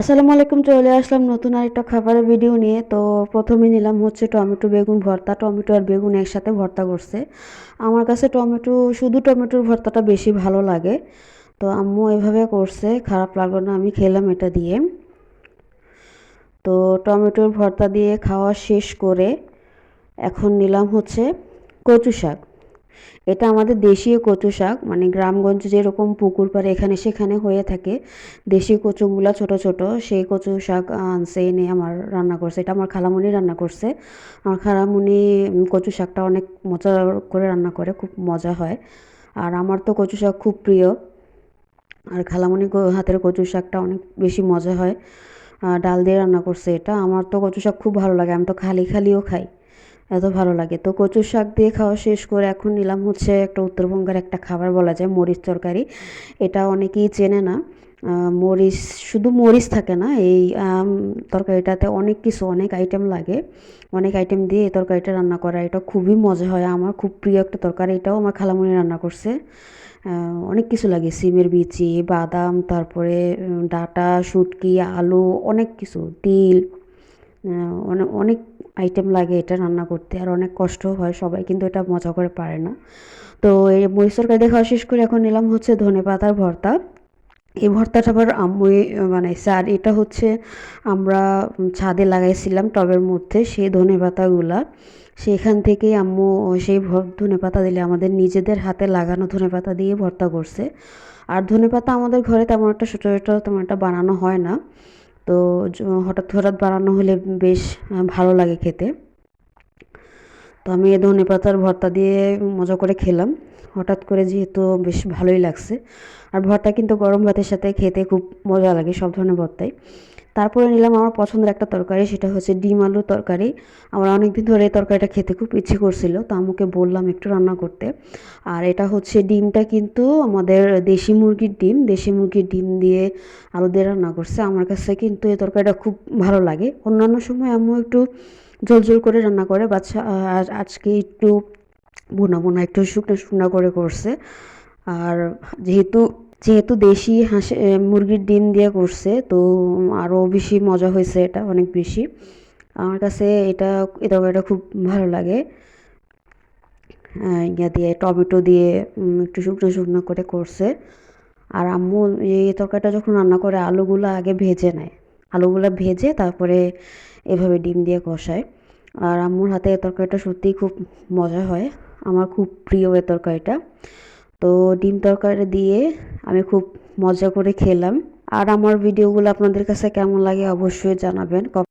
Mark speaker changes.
Speaker 1: আসসালামু আলাইকুম, চলে আসলাম নতুন আরেকটা খাবারের ভিডিও নিয়ে। তো প্রথমে নিলাম হচ্ছে টমেটো, বেগুন ভর্তা। টমেটো আর বেগুন একসাথে ভর্তা করছে। আমার কাছে টমেটো, শুধু টমেটোর ভর্তাটা বেশি ভালো লাগে। তো আম্মু এভাবে করছে, খারাপ লাগল না, আমি খেলাম এটা দিয়ে। তো টমেটোর ভর্তা দিয়ে খাওয়া শেষ করে এখন নিলাম হচ্ছে কচু শাক এটা আমাদের দেশীয় কচু শাক মানে গ্রামগঞ্জে যেরকম পুকুর পাড়ে এখানে সেখানে হয়ে থাকে দেশি কচুগুলা ছোট ছোট, সেই কচু শাক আনছে এনে আমার রান্না করছে। এটা আমার খালামুনি রান্না করছে। আমার খালামুনি কচু শাকটা অনেক মজা করে রান্না করে, খুব মজা হয়। আর আমার তো কচু শাক খুব প্রিয়। আর খালামুনি হাতের কচু শাকটা অনেক বেশি মজা হয়। ডাল দিয়ে রান্না করছে এটা। আমার তো কচু শাক খুব ভালো লাগে। আমি তো খালি খালিও খাই। এত ভালো লাগে। তো কচুর শাক দিয়ে খাওয়া শেষ করে এখন নিলাম হচ্ছে একটা উত্তরবঙ্গের একটা খাবার বলা যায়, মরিচ তরকারি। এটা অনেকেই চেনে না। মরিচ, শুধু মরিচ থাকে না, এই তরকারিটাতে অনেক কিছু, অনেক আইটেম লাগে। অনেক আইটেম দিয়ে এই তরকারিটা রান্না করা, এটা খুবই মজা হয়। আমার খুব প্রিয় একটা তরকারি, এটাও আমার খালামুনি রান্না করছে। অনেক কিছু লাগে, সিমের বিচি, বাদাম, তারপরে ডাটা, শুটকি, আলু, অনেক কিছু, তিল অনেক অনেক আইটেম লাগে এটা রান্না করতে, আর অনেক কষ্ট হয়, সবাই কিন্তু এটা মজা করে পারে না। তো এই মরিচ তরকারি খাওয়া শেষ করে এখন নিলাম হচ্ছে ধনে পাতার ভর্তা। এই ভর্তাটা আবার আম্মুই বানাইছে, আর এটা হচ্ছে আমরা ছাদে লাগাইছিলাম টবের মধ্যে সেই ধনে পাতাগুলা। সেখান থেকেই আম্মু সেই ধনে পাতা দিলে আমাদের নিজেদের হাতে লাগানো ধনে পাতা দিয়ে ভর্তা করছে। আর ধনে পাতা আমাদের ঘরে তেমন একটা ছোটো ছোটো তেমন একটা বানানো হয় না। তো হঠাৎ হঠাৎ বানানো হলে বেশ ভালো লাগে খেতে। তো আমি এ ধনে পাতার ভর্তা দিয়ে মজা করে খেলাম। হঠাৎ করে যেহেতু বেশ ভালোই লাগছে। আর ভর্তা কিন্তু গরম ভাতের সাথে খেতে খুব মজা লাগে সব ধরনের ভর্তাই। তারপরে নিলাম আমার পছন্দের একটা তরকারি, সেটা হচ্ছে ডিম আলুর তরকারি। আমার অনেক দিন ধরে এই তরকারিটা খেতে খুব ইচ্ছে করছিল, তো আমাকে বললাম একটু রান্না করতে। আর এটা হচ্ছে ডিমটা কিন্তু আমাদের দেশি মুরগির ডিম, দেশি মুরগির ডিম দিয়ে আলু দিয়ে রান্না করছে। আমার কাছে কিন্তু এই তরকারিটা খুব ভালো লাগে। অন্যান্য সময় আম্মু একটু ঝোল ঝোল করে রান্না করে বাচ্চা আজকে একটু বোনা বোনা, একটু শুকনো শুকনো করে করছে। আর যেহেতু যেহেতু দেশি হাঁসে মুরগির ডিম দিয়ে করছে, তো আরও বেশি মজা হয়েছে এটা, অনেক বেশি। আমার কাছে এটা এই তরকারিটা খুব ভালো লাগে। ইয়া দিয়ে, টমেটো দিয়ে একটু শুকনো শুকনো করে করছে। আর আম্মু এই তরকারিটা যখন রান্না করে, আলুগুলো আগে ভেজে নেয়। আলুগুলো ভেজে তারপরে এভাবে ডিম দিয়ে কষায়। আর আম্মুর হাতে এই তরকারিটা সত্যিই খুব মজা হয়। আমার খুব প্রিয় এই তরকারিটা। তো ডিম তরকারি দিয়ে আমি খুব মজা করে খেলাম। আর আমার ভিডিওগুলো আপনাদের কাছে কেমন লাগে অবশ্যই জানাবেন।